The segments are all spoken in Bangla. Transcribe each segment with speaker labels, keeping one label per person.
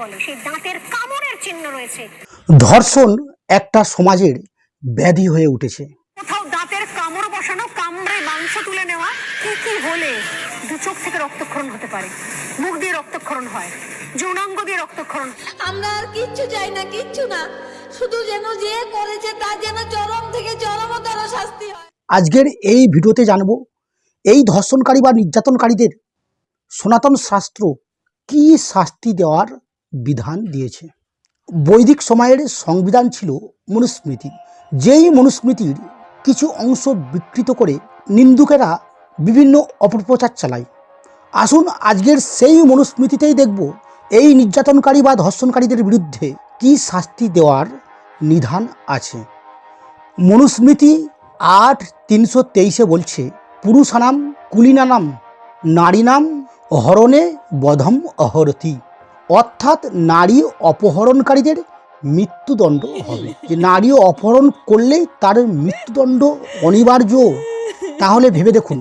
Speaker 1: বলে সেই দাঁতের কামড়ের চিহ্ন রয়েছে।
Speaker 2: ধর্ষণ একটা সমাজের ব্যাধি হয়ে উঠেছে।
Speaker 1: কোথাও দাঁতের কামড় বসানো কামড়ে মাংস তুলে নেওয়া কি কি হলে দু চোখ থেকে রক্তক্ষরণ হতে পারে? মুখ দিয়ে রক্তক্ষরণ হয় যৌনাঙ্গ দিয়ে রক্তক্ষরণ
Speaker 3: আমরা আর কিচ্ছু চাই না কিচ্ছু না। শুধু যেন যে করেছে তার যেন চরম থেকে চরমতর শাস্তি হয়।
Speaker 2: আজকের এই ভিডিওতে জানব এই ধর্ষণকারী বা নির্যাতনকারীদের সনাতন শাস্ত্র কি শাস্তি দেওয়ার বিধান দিয়েছে। বৈদিক সময়ের সংবিধান ছিল মনুস্মৃতি। যেই মনুস্মৃতির কিছু অংশ বিকৃত করে নিন্দুকেরা বিভিন্ন অপপ্রচার চালায়। আসুন আজকের সেই মনুস্মৃতিতেই দেখব এই নির্যাতনকারী বা ধর্ষণকারীদের বিরুদ্ধে কি শাস্তি দেওয়ার নিধান আছে। মনুস্মৃতি আট তিনশো তেইশে বলছে, পুরুষানাম, কুলিনানাম, নারীনাম, হরণে বধম অহরতি। অর্থাৎ নারী অপহরণকারীদের মৃত্যুদণ্ড হবে। যে নারী অপহরণ করলেই তার মৃত্যুদণ্ড অনিবার্য। তাহলে ভেবে দেখুন,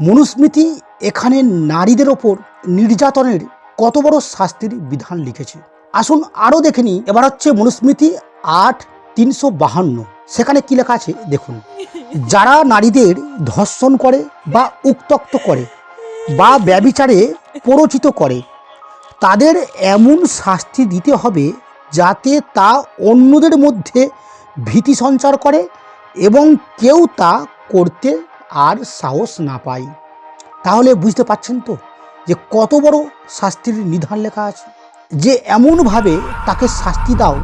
Speaker 2: মনুস্মৃতি এখানে নারীদের ওপর নির্যাতনের কত বড় শাস্তির বিধান লিখেছে। আসুন আরও দেখে নিই। এবার হচ্ছে মনুস্মৃতি আট তিনশো বাহান্ন। সেখানে কি লেখা আছে দেখুন, যারা নারীদের ধর্ষণ করে বা উত্তক্ত করে বা ব্যবিচারে প্ররোচিত করে তাদের এমন শাস্তি দিতে হবে যাতে তা অন্যদের মধ্যে ভীতি সঞ্চার করে এবং কেউ তা করতে আর সাহস না পায়। তাহলে বুঝতে পারছেন তো যে কত বড় শাস্তির নিধান লেখা আছে? যে এমনভাবে তাকে শাস্তি দাও,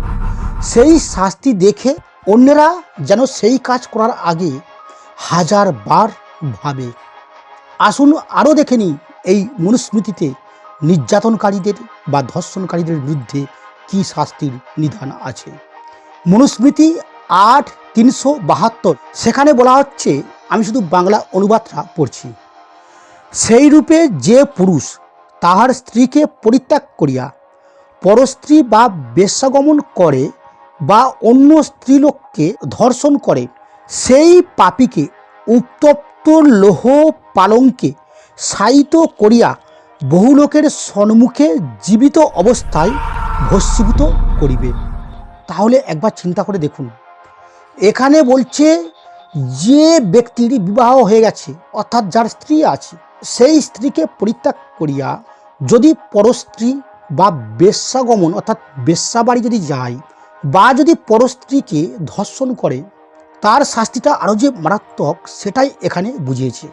Speaker 2: সেই শাস্তি দেখে অন্যরা যেন সেই কাজ করার আগে হাজার বার ভাবে। আসুন আরও দেখে নিই এই মনুস্মৃতিতে নির্যাতনকারীদের বা ধর্ষণকারীদের বিরুদ্ধে কি শাস্তির নিধান আছে? মনুস্মৃতি আট তিনশো বাহাত্তর, সেখানে বলা হচ্ছে, আমি শুধু বাংলা অনুবাদটা পড়ছি। সেই রূপে যে পুরুষ তাহার স্ত্রীকে পরিত্যাগ করিয়া পরস্ত্রী বা বেশ্যাগমন করে বা অন্য স্ত্রীলোককে ধর্ষণ করে, সেই পাপীকে উত্তপ্ত লোহ পালঙ্কে শায়িত করিয়া বহু লোকের সম্মুখে জীবিত অবস্থায় ভস্মীভূত করিবে। তাহলে একবার চিন্তা করে দেখুন। এখানে বলছে, যে ব্যক্তির বিবাহ হয়ে গেছে, অর্থাৎ যার স্ত্রী আছে, সেই স্ত্রীকে পরিত্যাগ করিয়া যদি পরস্ত্রী বা বেশ্যাগমন, অর্থাৎ বেশ্যাবাড়ি যদি যায়, বা যদি পরস্ত্রীকে ধর্ষণ করে, তার শাস্তিটা আরও যে মারাত্মক, সেটাই এখানে বুঝিয়েছে।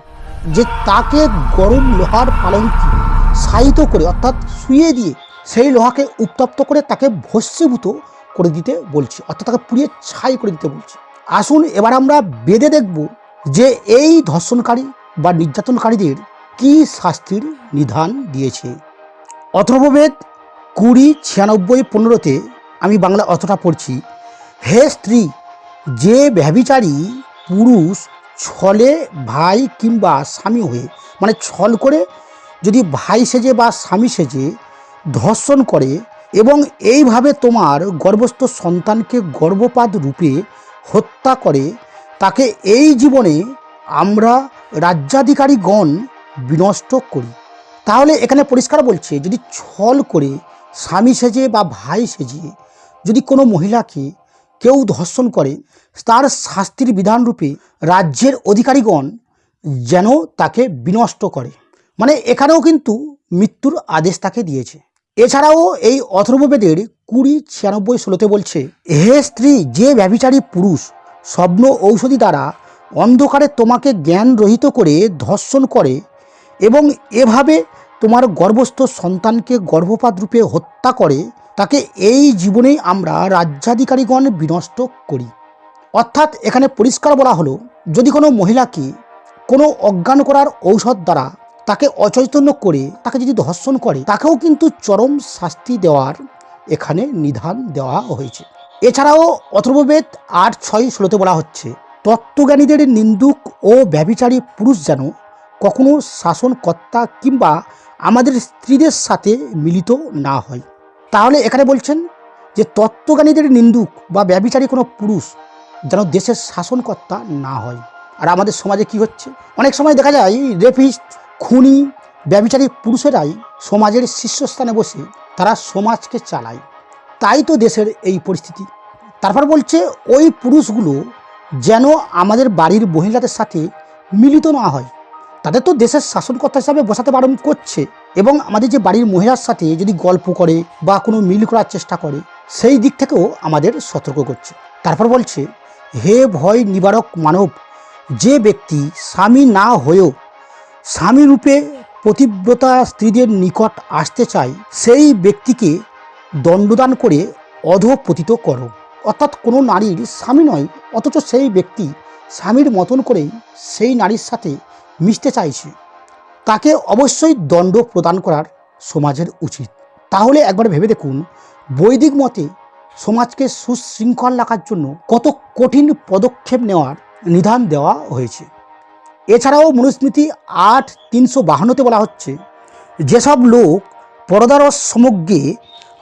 Speaker 2: যে তাকে গরম লোহার পালঙ্কি শায়িত করে, অর্থাৎ শুয়ে দিয়ে সেই লোহাকে উত্তপ্ত করে তাকে ভস্মীভূত করে দিতে বলছে, অর্থাৎ তাকে পুড়িয়ে ছাই করে দিতে বলছে। আসুন এবার আমরা বেদে দেখব যে এই ধর্ষণকারী বা নির্যাতনকারীদের কি শাস্তির নিধান দিয়েছে। অথর্ববেদ কুড়ি, ছিয়ানব্বই, পনেরোতে আমি বাংলা অতটা পড়ছি, হে স্ত্রী, যে ব্যভিচারী পুরুষ ছলে ভাই কিংবা স্বামী হয়ে মানে ছল করে যদি ভাই সেজে বা স্বামী সেজে ধর্ষণ করে এবং এইভাবে তোমার গর্ভস্থ সন্তানকে গর্ভপাত রূপে হত্যা করে, তাকে এই জীবনে আমরা রাজ্যাধিকারীগণ বিনষ্ট করি। তাহলে এখানে পরিষ্কার বলছে, যদি ছল করে স্বামী সেজে বা ভাই সেজে যদি কোনো মহিলাকে কেউ ধর্ষণ করে, তার শাস্তির বিধানরূপে রাজ্যের অধিকারীগণ যেন তাকে বিনষ্ট করে। মানে এখানেও কিন্তু মৃত্যুর আদেশ তাকে দিয়েছে। এছাড়াও এই অথর্ববেদের কুড়ি ছিয়ানব্বই ষোলোতে বলছে, হে স্ত্রী, যে ব্যভিচারী পুরুষ স্বপ্ন ঔষধি দ্বারা অন্ধকারে তোমাকে জ্ঞান রহিত করে ধর্ষণ করে এবং এভাবে তোমার গর্ভস্থ সন্তানকে গর্ভপাত রূপে হত্যা করে, তাকে এই জীবনেই আমরা রাজ্যাধিকারীগণ বিনষ্ট করি। অর্থাৎ এখানে পরিষ্কার বলা হলো, যদি কোনো মহিলাকে কোনো অজ্ঞান করার ঔষধ দ্বারা তাকে অচৈতন্য করে, তাকে যদি ধর্ষণ করে, তাকেও কিন্তু চরম শাস্তি দেওয়ার এখানে নিধান দেওয়া হয়েছে। এছাড়াও অথর্ববেদ আট, ছয়, ষোলোতে বলা হচ্ছে, তত্ত্বজ্ঞানীদের নিন্দুক ও ব্যভিচারী পুরুষ যেন কখনো শাসনকর্তা কিংবা আমাদের স্ত্রীদের সাথে মিলিত না হয়। তাহলে এখানে বলছেন যে তত্ত্বজ্ঞানীদের নিন্দুক বা ব্যভিচারী কোনো পুরুষ যেন দেশের শাসনকর্তা না হয়। আর আমাদের সমাজে কি হচ্ছে? অনেক সময় দেখা যায় রেপিস্ট খুনি ব্যবচারী পুরুষেরাই সমাজের শীর্ষস্থানে বসে তারা সমাজকে চালায়। তাই তো দেশের এই পরিস্থিতি। তারপর বলছে, ওই পুরুষগুলো যেন আমাদের বাড়ির মহিলাদের সাথে মিলিত না হয়। তাদের তো দেশের শাসনকর্তা হিসাবে বসাতে বারণ করছে এবং আমাদের যে বাড়ির মহিলার সাথে যদি গল্প করে বা কোনো মিল করার চেষ্টা করে, সেই দিক থেকেও আমাদের সতর্ক করছে। তারপর বলছে, হে ভয় নিবারক মানব, যে ব্যক্তি স্বামী না হয়েও স্বামী রূপে পতিব্রতা স্ত্রীদের নিকট আসতে চায় সেই ব্যক্তিকে দণ্ডদান করে অধপতিত করো। অর্থাৎ কোনো নারীর স্বামী নয়, অথচ সেই ব্যক্তি স্বামীর মতন করেই সেই নারীর সাথে মিশতে চাইছে। তাকে অবশ্যই দণ্ড প্রদান করার সমাজের উচিত। তাহলে একবার ভেবে দেখুন, বৈদিক মতে সমাজকে সুশৃঙ্খল রাখার জন্য কত কঠিন পদক্ষেপ নেওয়ার নিধান দেওয়া হয়েছে। এছাড়াও মনুস্মৃতি আট তিনশো বাহান্নতে বলা হচ্ছে, যেসব লোক পরদারস সমগ্রে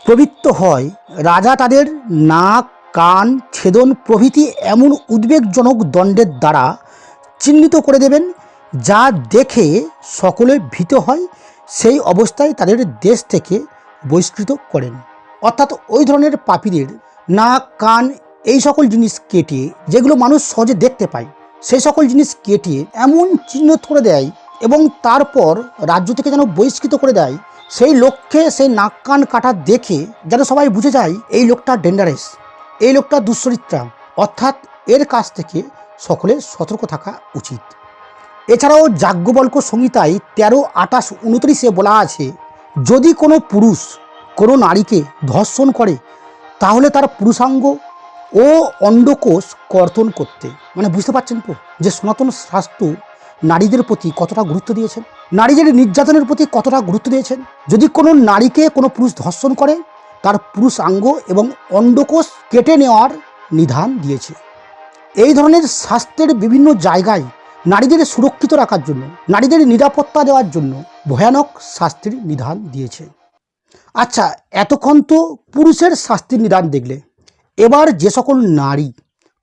Speaker 2: প্রবৃত্ত হয়, রাজা তাদের নাক, কান, ছেদন প্রভৃতি এমন উদ্বেগজনক দণ্ডের দ্বারা চিহ্নিত করে দেবেন, যা দেখে সকলে ভীত হয়, সেই অবস্থায় তাদের দেশ থেকে বহিষ্কৃত করেন। অর্থাৎ ওই ধরনের পাপীদের নাক, কান, এই সকল জিনিস কেটে, যেগুলো মানুষ সহজে দেখতে পায় সেই সকল জিনিস কেটে এমন চিহ্ন করে দেয় এবং তারপর রাজ্য থেকে যেন বহিষ্কৃত করে দেয়, সেই লক্ষ্যে সেই নাক কান কাটা দেখে যেন সবাই বুঝে যায়, এই লোকটা ডেঞ্জারাস এই লোকটা দুশ্চরিত্রা। অর্থাৎ এর কাছ থেকে সকলে সতর্ক থাকা উচিত। এছাড়াও যাজ্ঞবল্ক সংহিতায় তেরো, আঠাশ, উনত্রিশে বলা আছে, যদি কোনো পুরুষ কোনো নারীকে ধর্ষণ করে, তাহলে তার পুরুষাঙ্গ ও অন্ডকোষ কর্তন করতে। মানে বুঝতে পারছেন তো? যে সনাতন শাস্ত্র নারীদের প্রতি কতটা গুরুত্ব দিয়েছেন? নারীদের নির্যাতনের প্রতি কতটা গুরুত্ব দিয়েছেন? যদি কোনো নারীকে কোনো পুরুষ ধর্ষণ করে, তার পুরুষ পুরুষাঙ্গ এবং অন্ডকোষ কেটে নেওয়ার নিধান দিয়েছে। এই ধরনের স্বাস্থ্যের বিভিন্ন জায়গায় নারীদের সুরক্ষিত রাখার জন্য, নারীদের নিরাপত্তা দেওয়ার জন্য ভয়ানক শাস্তির নিধান দিয়েছে। আচ্ছা এতক্ষণ তো পুরুষের শাস্তির নিদান দেখলে। এবার যে সকল নারী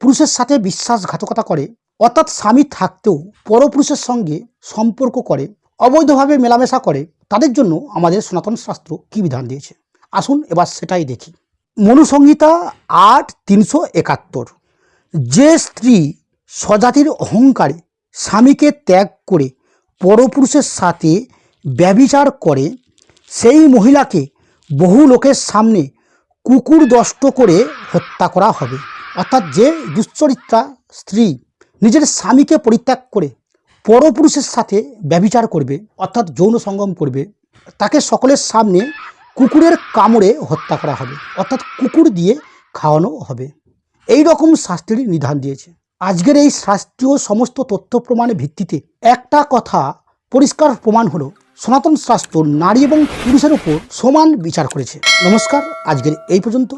Speaker 2: পুরুষের সাথে বিশ্বাসঘাতকতা করে, অর্থাৎ স্বামী থাকতেও পরপুরুষের সঙ্গে সম্পর্ক করে, অবৈধভাবে মেলামেশা করে, তাদের জন্য আমাদের সনাতন শাস্ত্র কী বিধান দিয়েছে? আসুন এবার সেটাই দেখি। মনুসংহিতা আট তিনশো একাত্তর। যে স্ত্রী স্বজাতির অহংকারে স্বামীকে ত্যাগ করে পরপুরুষের সাথে ব্যভিচার করে, সেই মহিলাকে বহু লোকের সামনে কুকুর দষ্ট করে হত্যা করা হবে। অর্থাৎ যে দুশ্চরিত্রা স্ত্রী নিজের স্বামীকে পরিত্যাগ করে পরপুরুষের সাথে ব্যভিচার করবে, অর্থাৎ যৌন সঙ্গম করবে, তাকে সকলের সামনে কুকুরের কামড়ে হত্যা করা হবে, অর্থাৎ কুকুর দিয়ে খাওয়ানো হবে। এই রকম শাস্তির নিধান দিয়েছে। আজকের এই শাস্ত্রীয় সমস্ত তথ্য প্রমাণের ভিত্তিতে একটা কথা পরিষ্কার প্রমাণ হলো সনাতন শাস্ত্র নারী এবং পুরুষের উপর সমান বিচার করেছে। নমস্কার আজকের এই পর্যন্ত।